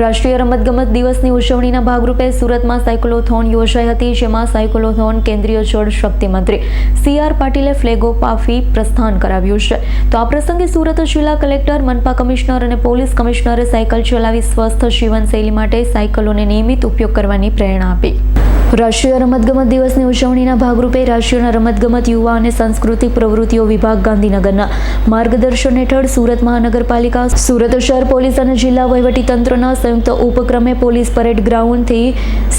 રાષ્ટ્રીય રમતગમત દિવસની ઉજવણીના ભાગરૂપે સુરતમાં સાયકલોથોન યોજાઈ હતી, જેમાં સાયકલોથોન કેન્દ્રીય જળ શક્તિ મંત્રી સી આર પાટીલે ફ્લેગો પાફી પ્રસ્થાન કરાવ્યું છે. તો આ પ્રસંગે સુરત જિલ્લા કલેક્ટર, મનપા કમિશનર અને પોલીસ કમિશનરે સાયકલ ચલાવી સ્વસ્થ જીવનશૈલી માટે સાયકલોને નિયમિત ઉપયોગ કરવાની પ્રેરણા આપી. રાષ્ટ્રીય રમતગમત દિવસની ઉજવણીના ભાગરૂપે રાષ્ટ્રીય રમતગમત યુવા અને સાંસ્કૃતિક પ્રવૃત્તિઓ વિભાગ ગાંધીનગરના માર્ગદર્શન હેઠળ સુરત મહાનગરપાલિકા, સુરત શહેર પોલીસ અને જિલ્લા વહીવટીતંત્રના સંયુક્ત ઉપક્રમે પોલીસ પરેડ ગ્રાઉન્ડથી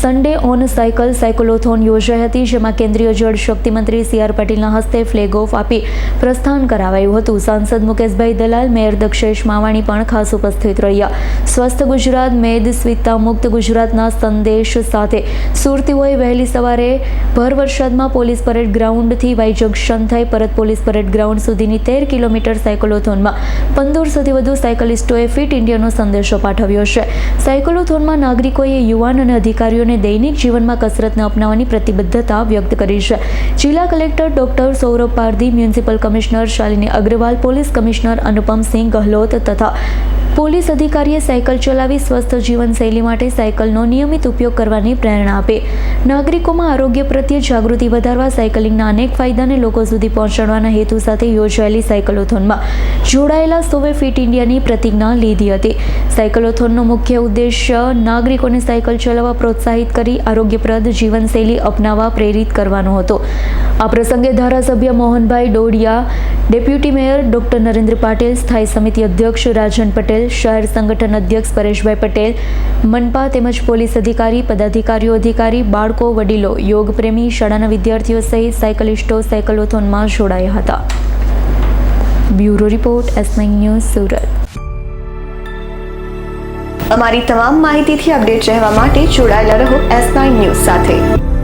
સન્ડે ઓન સાયકલ સાયકલોથોન યોજાઈ હતી, જેમાં કેન્દ્રીય જળ શક્તિ મંત્રી સી આર પાટીલના હસ્તે ફ્લેગ ઓફ આપી પ્રસ્થાન કરાવાયું હતું. સાંસદ મુકેશભાઈ દલાલ, મેયર દક્ષેશ માવાણી પણ ખાસ ઉપસ્થિત રહ્યા. સ્વસ્થ ગુજરાત, મેદ સ્વિતા મુક્ત ગુજરાતના સંદેશ સાથે સુરતીઓએ વહેલી સવારે ભર વરસાદમાં પોલીસ પરેડ ગ્રાઉન્ડથી વાઈ જંકશન થઈ પરત પોલીસ પરેડ ગ્રાઉન્ડ સુધીની તેર કિલોમીટર સાયકલોથોનમાં પંદરસોથી વધુ સાયકલિસ્ટોએ ફિટ ઇન્ડિયાનો સંદેશો પાઠવ્યો છે. સાયકલોથોનમાં નાગરિકોએ યુવાન અને અધિકારીઓને દૈનિક જીવનમાં કસરતને અપનાવવાની પ્રતિબદ્ધતા વ્યક્ત કરી છે. જિલ્લા collector doctor Saurabh Pardhi, municipal commissioner Shalini Agrawal, police commissioner Anupam Singh Gahlot તથા પોલીસ અધિકારીએ સાયકલ ચલાવી સ્વસ્થ જીવનશૈલી માટે સાયકલનો નિયમિત ઉપયોગ કરવાની પ્રેરણા આપે. નાગરિકોમાં આરોગ્ય પ્રત્યે જાગૃતિ વધારવા, સાયકલિંગના અનેક ફાયદાને લોકો સુધી પહોંચાડવાના હેતુ સાથે યોજાયેલી સાયકલોથોનમાં જોડાયેલા સૌએ ફિટ ઇન્ડિયાની પ્રતિજ્ઞા લીધી હતી. સાયકલોથોનનો મુખ્ય ઉદ્દેશ્ય નાગરિકોને સાયકલ ચલાવવા પ્રોત્સાહિત કરી, આરોગ્યપ્રદ જીવનશૈલી અપનાવવા પ્રેરિત કરવાનો હતો. આ પ્રસંગે ધારાસભ્ય Mohanbhai Dodiya, deputy mayor doctor Narendra Patil, સ્થાયી સમિતિ અધ્યક્ષ રાજન પટેલ, શહેર સંગઠન અધ્યક્ષ પરેશભાઈ પટેલ, મનપા તેમજ પોલીસ અધિકારી, પદાધિકારીઓ અધિકારી, બાળકો, વડીલો, યોગ પ્રેમી, શાળાના વિદ્યાર્થીઓ સહિત સાયકલિસ્ટો, સાયકલોથોનમાં જોડાયા હતા. Bureau report, S news, Surat. અમારી તમામ માહિતીથી અપડેટ રહેવા માટે જોડાયેલા રહો એસ ન્યૂઝ સાથે.